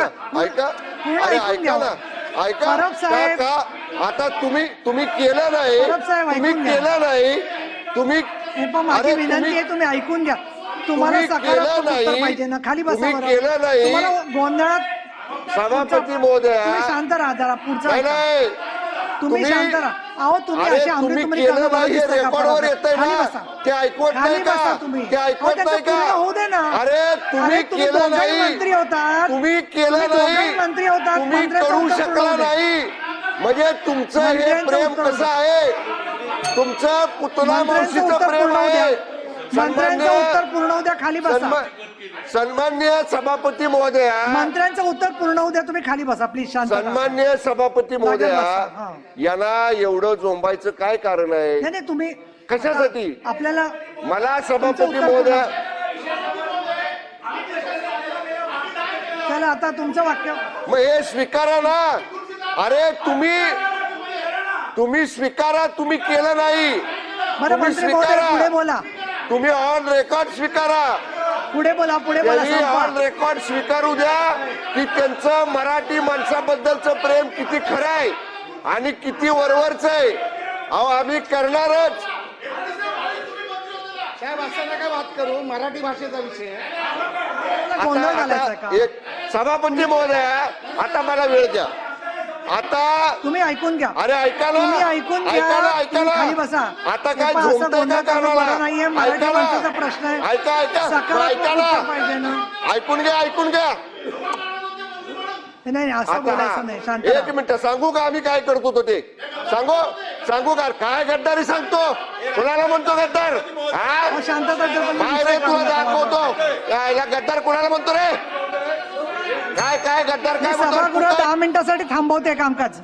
ऐका अरे. ना. का आता तुम्ही तुम्ही केलं नाही. तुम्ही. केलं नाही. तुम्ही माझी विनंती आहे तुम्ही ऐकून घ्या. तुम्हाला केलं नाही. पाहिजे ना. खाली बसा. केलं नाही. गोंधळात सभापती महोदया. शांत राहा जरा पुढचा तुम्ही शांत राहा. अहो तुम्ही असे हे का रेकॉर्डवर ना. बसा. ते ऐकवत नाही का. ते ऐकवत नाही का. अरे तुम्ही केलं नाही मंत्री होतात. तुम्ही केलं नाही मंत्री होतात. तुम्ही करू शकला. नाही म्हणजे तुमचं हे प्रेम कसं आहे तुमचं पुतला मावशीचं प्रेम. आहे मंत्र्यांचं उत्तर पूर्ण होऊ द्या खाली बसा सन्मा- सन्मान्य सभापती महोदया मंत्र्यांचं उत्तर पूर्ण होऊ द्या तुम्ही खाली बसा प्लीज शांत. सन्मान्य सभापती महोदया हा. यांना एवढं जोंबायचं काय कारण आहे नाही तुम्ही कशासाठी आपल्याला मला सभापती महोदया चला आता तुमचं वाक्य? मग हे स्वीकारा ना. अरे तुम्ही तुम्ही स्वीकारा तुम्ही केलं नाही. बरं तुम्ही मंत्री महोदय पुढे बोला. तुम्ही ऑन रेकॉर्ड स्वीकारा. पुढे बोला पुढे बोला त्यांनी ऑन संपवा. रेकॉर्ड स्वीकारू द्या की त्यांचं मराठी माणसाबद्दलचं प्रेम किती खरं आहे आणि किती वरवरच आहे. अहो आम्ही करणारच. साहेब असं नका बात करू मराठी भाषेचा विषय आहे. गोंधळ आता घालायचा आता का एक सभापती महोदया आता मला वेळ द्या आता तुम्ही ऐकून घ्या अरे ऐका ना तुम्ही ऐकून घ्या. ऐका ना ऐका तुम्ही ना खाली बसा. आता हे काय पहा, असं झोपतंय गोंधळ का करणं कानाला बरं नाहीये. मराठी ऐका ना. माणसाचा प्रश्न आहे. ऐका ऐका सकारात्मक ऐका उत्तर पाहिजे ना ना. ऐकून घ्या ऐकून घ्या नाही नाही असं आता बोलायचं नाही. शांत एक. मिनिट सांगू का आम्ही काय करतो तो ते? सांगू? सांगू का? काय गद्दारी सांगतो? कुणाला म्हणतो गद्दार? हा? शांतता काय रे तुला. दाखवतो? काय याला गद्दार कुणाला म्हणतो रे? काय काय गद्दार मी काय म्हणतो? सभागृह तू काय- दहा मिनिटासाठी थांबवते कामकाज.